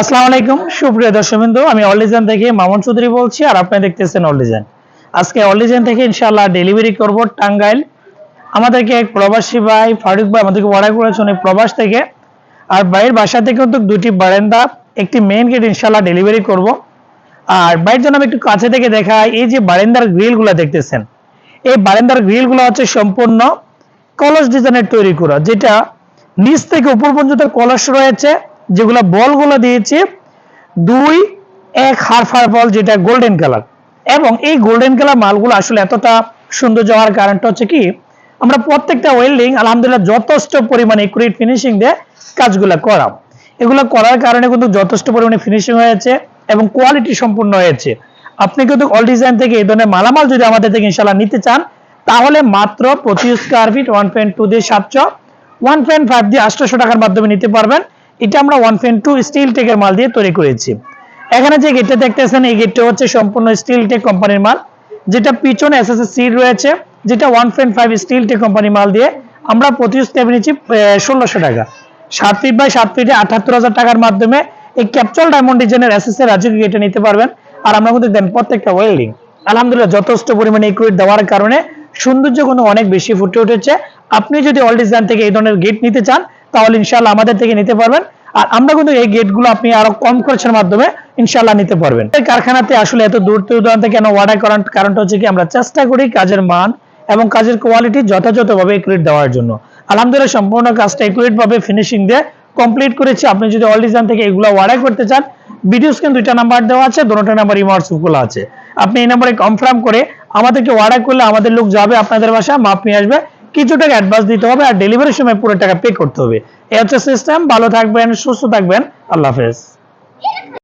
আসসালামু আলাইকুম, সুপ্রিয় দর্শকবৃন্দ, আমি অলিজান থেকে মামুন চৌধুরী বলছি আর আপনি দেখতেছেন অলিজান আজকে অলিজান থেকে ইনশাআল্লাহ ডেলিভারি করব টাঙ্গাইল। আমাদেরকে এক প্রবাসী ভাই, ফারুক ভাই আমাদেরকে অর্ডার করেছেন প্রবাস থেকে। আর ভাইয়ের বাসা থেকে কিন্তু দুটি বারান্দা, একটি মেইন গেট ইনশাআল্লাহ ডেলিভারি করব। আর ভাইয়ের জন্য আমি একটু কাছে থেকে দেখাই, এই যে বারান্দার গ্রিলগুলো দেখতেছেন। এই বারান্দার গ্রিলগুলো হচ্ছে সম্পূর্ণ কলস ডিজাইনের তৈরি করা, যেটা নিচ থেকে উপর পর্যন্ত কলস রয়েছে। যেগুলো বলগুলো দিয়েছে, দুই, এক হাফ হার বল যেটা গোল্ডেন কালার এবং এই গোল্ডেন কালার মালগুলো আসলে এতটা সুন্দর যাওয়ার কারণটা হচ্ছে কি, আমরা প্রত্যেকটা ওয়েল্ডিং আলহামদুলিল্লাহ, যথেষ্ট পরিমাণে একুরেট ফিনিশিং দিয়ে কাজগুলো করা এগুলো করার কারণে কিন্তু যথেষ্ট পরিমাণে ফিনিশিং হয়েছে এবং কোয়ালিটি সম্পূর্ণ হয়েছে। আপনি কিন্তু অল ডিজাইন থেকে এই ধরনের মালামাল যদি আমাদের থেকে ইনশাল্লাহ নিতে চান, তাহলে মাত্র প্রতি square feet one point two দিয়ে সাতশো ওয়ান পয়েন্ট ফাইভ দিয়ে আটশোশো টাকার মাধ্যমে নিতে পারবেন। এটা আমরা ওয়ান পয়েন্ট টু স্টিল টেকের মাল দিয়ে তৈরি করেছি। এখানে যে গেটটা দেখতেছেন, এই গেটটা হচ্ছে সম্পূর্ণ স্টিল টেক কোম্পানির মাল, যেটা পিছনে এস সিট রয়েছে, যেটা one point five steel tech company মাল দিয়ে আমরা প্রতি স্টেপ নিচ্ছি ষোলোশো টাকা। সাত ফিট বাই সাত ফিটে আঠাত্তর হাজার টাকার মাধ্যমে এই ক্যাপচল ডায়মন্ড ডিজাইনের এস এস এর রাজকীয় গেটে নিতে পারবেন, আর আমরা কিন্তু দেন প্রত্যেকটা ওয়েল্ডিং আলহামদুলিল্লাহ, যথেষ্ট পরিমাণে ইকুইট দেওয়ার কারণে সৌন্দর্য কোনো অনেক বেশি ফুটে উঠেছে। আপনি যদি অল ডিজাইন থেকে এই ধরনের গেট নিতে চান তাহলে ইনশাল্লাহ আমাদের থেকে নিতে পারবেন। আর আমরা কিন্তু এই গেটগুলো আপনি আরও কম খরচের মাধ্যমে ইনশাল্লাহ নিতে পারবেন। কারখানাতে আসলে এত দূর দূরান্ত কেন অর্ডার করার কারণটা হচ্ছে কি আমরা চেষ্টা করি কাজের মান এবং কাজের কোয়ালিটি যথাযথভাবে একুরেট দেওয়ার জন্য। আলহামদুলিল্লাহ সম্পূর্ণ কাজটা একুরেট ভাবে ফিনিশিং দিয়ে কমপ্লিট করেছি। আপনি যদি অল ডিজাইন থেকে এগুলো অর্ডার করতে চান ভিডিও স্ক্রিন দুইটা নাম্বার দেওয়া আছে, দুটো নাম্বার ইমোয়াটসঅ্যাপ খোলা আছে। আপনি এই নাম্বারে কনফার্ম করে আমাদেরকে অর্ডার করলে আমাদের লোক যাবে আপনাদের বাসা মাপ নিয়ে আসবে। কিছু টাকা অ্যাডভান্স দিতে হবে আর ডেলিভারির সময় পুরো টাকা পে করতে হবে। এই হচ্ছে সিস্টেম ভালো থাকবেন, সুস্থ থাকবেন, আল্লাহ হাফেজ।